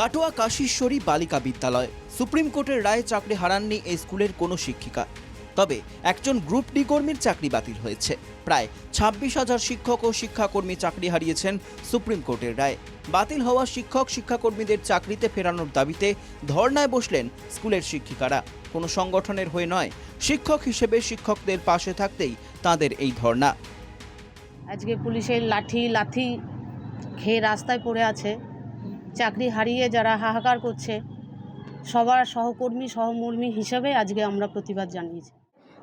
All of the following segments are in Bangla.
কাটোয়া কাশীশ্বরী বালিকা বিদ্যালয়। সুপ্রিম কোর্টের রায়ে চাকরি হারাননি এই স্কুলের কোনো শিক্ষিকা। তবে একজন গ্রুপ ডি কর্মীর চাকরি বাতিল হয়েছে। প্রায় ছাব্বিশ হাজার শিক্ষক ও শিক্ষাকর্মী চাকরি হারিয়েছেন সুপ্রিম কোর্টের রায়। বাতিল হওয়া শিক্ষক, শিক্ষাকর্মীদের চাকরিতে ফেরানোর দাবিতে ধর্নায় বসলেন স্কুলের শিক্ষিকারা। কোনো সংগঠনের হয়ে নয়, শিক্ষক হিসেবে শিক্ষকদের পাশে থাকতেই তাদের এই ধর্না। আজকে পুলিশের লাঠি, লাথি খেয়ে রাস্তায় পড়ে আছে। চাকরি হারিয়ে যারা হাহাকার করছে, সবার সহকর্মী, সহমর্মী হিসেবে আজকে আমরা প্রতিবাদ জানিয়েছি।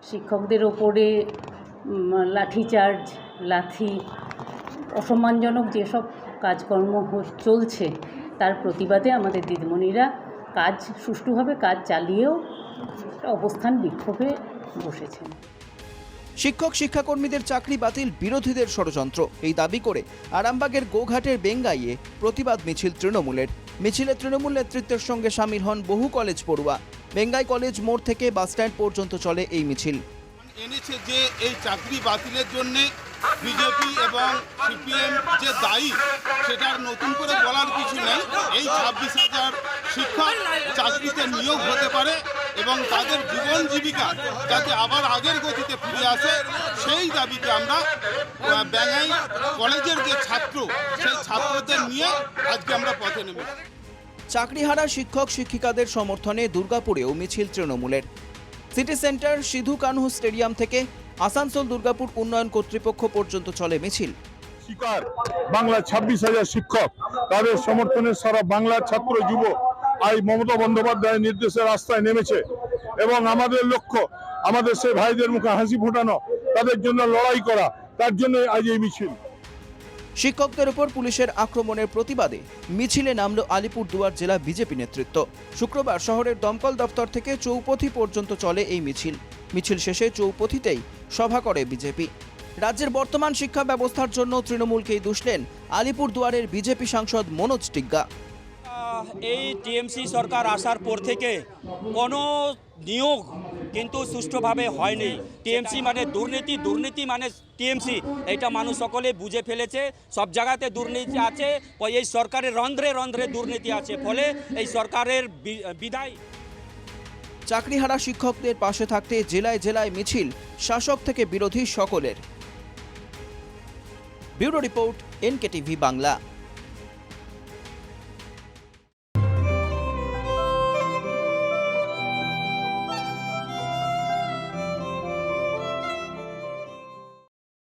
শিক্ষকদের ওপরে লাঠিচার্জ লাথি অসম্মানজনক যেসব কাজকর্ম চলছে, তার প্রতিবাদে আমাদের দিদিমণিরা কাজ, সুষ্ঠুভাবে কাজ চালিয়েও অবস্থান বিক্ষোভে বসেছেন। শিক্ষক, শিক্ষাকর্মীদের চাকরি বাতিল, বিরোধীদের ষড়যন্ত্র। এই দাবি করে আরামবাগের গোঘাটের বেঙ্গাইয়ে প্রতিবাদ মিছিল তৃণমূলের। মিছিলে তৃণমূল নেতৃত্বের সঙ্গে সামিল হন বহু কলেজ পড়ুয়া। বেঙ্গাই কলেজ মোড় থেকে বাসস্ট্যান্ড পর্যন্ত চলে এই মিছিল। এনেছে যে এই চাকরি বাতিলের জন্যে বিজেপি এবং সিপিএম যে দায়ী, সেটার নতুন করে বলার কিছু নেই। এই ছাব্বিশ হাজার শিক্ষক চাকরিতে নিয়োগ হতে পারে। এবং তাদের জীবন জীবিকা যাতে আবার আগের গতিতে ফিরে আসে সেই দাবিতে আমরা আহ, ব্যাঙ্গাই কলেজের যে ছাত্র সেই ছাত্রদের নিয়ে আজকে আমরা পথে নেমেছি। চাকরিহারা শিক্ষক শিক্ষিকাদের সমর্থনে দুর্গাপুরেও মিছিল তৃণমূলের। City centre Sidhu Kanhu stadium থেকে আসানসোল দুর্গাপুর উন্নয়ন কর্তৃপক্ষ পর্যন্ত চলে মিছিল। শিকার বাংলা ছাব্বিশ হাজার শিক্ষক তাদের সমর্থনে সারা বাংলার ছাত্র যুব আজ মমতা বন্দ্যোপাধ্যায়ের নির্দেশে রাস্তায় নেমেছে এবং আমাদের লক্ষ্য, আমাদের সেই ভাইদের মুখে হাসি ফোটানো, তাদের জন্য লড়াই করা, তার জন্য আজ এই মিছিল। শিক্ষকদের উপর পুলিশের আক্রমণের প্রতিবাদে মিছিলে নামল আলিপুরদুয়ার জেলা বিজেপি নেতৃত্ব। শুক্রবার শহরের দমকল দপ্তর থেকে চৌপথি পর্যন্ত চলে এই মিছিল। মিছিল শেষে চৌপথিতেই সভা করে বিজেপি। রাজ্যের বর্তমান শিক্ষা ব্যবস্থার জন্য তৃণমূলকেই দুষলেন আলিপুরদুয়ারের বিজেপি সাংসদ মনোজ টিগ্গা। এই টিএমসি সরকার আসার পর থেকে কোনো নিয়োগ কিন্তু সুষ্ঠুভাবে হয়নি। টিএমসি মানে দুর্নীতি দুর্নীতি মানে টিএমসি। এটা মানুষ সকলে বুঝে ফেলেছে। সব জায়গাতে দুর্নীতি আছে এই সরকারের রন্ধ্রে রন্ধ্রে দুর্নীতি আছে। ফলে এই সরকারের বিদায়। চাকরিহারা শিক্ষকদের পাশে থাকতে জেলায় জেলায় মিছিল, শাসক থেকে বিরোধী সকলের। Bureau report, NKTV Bangla.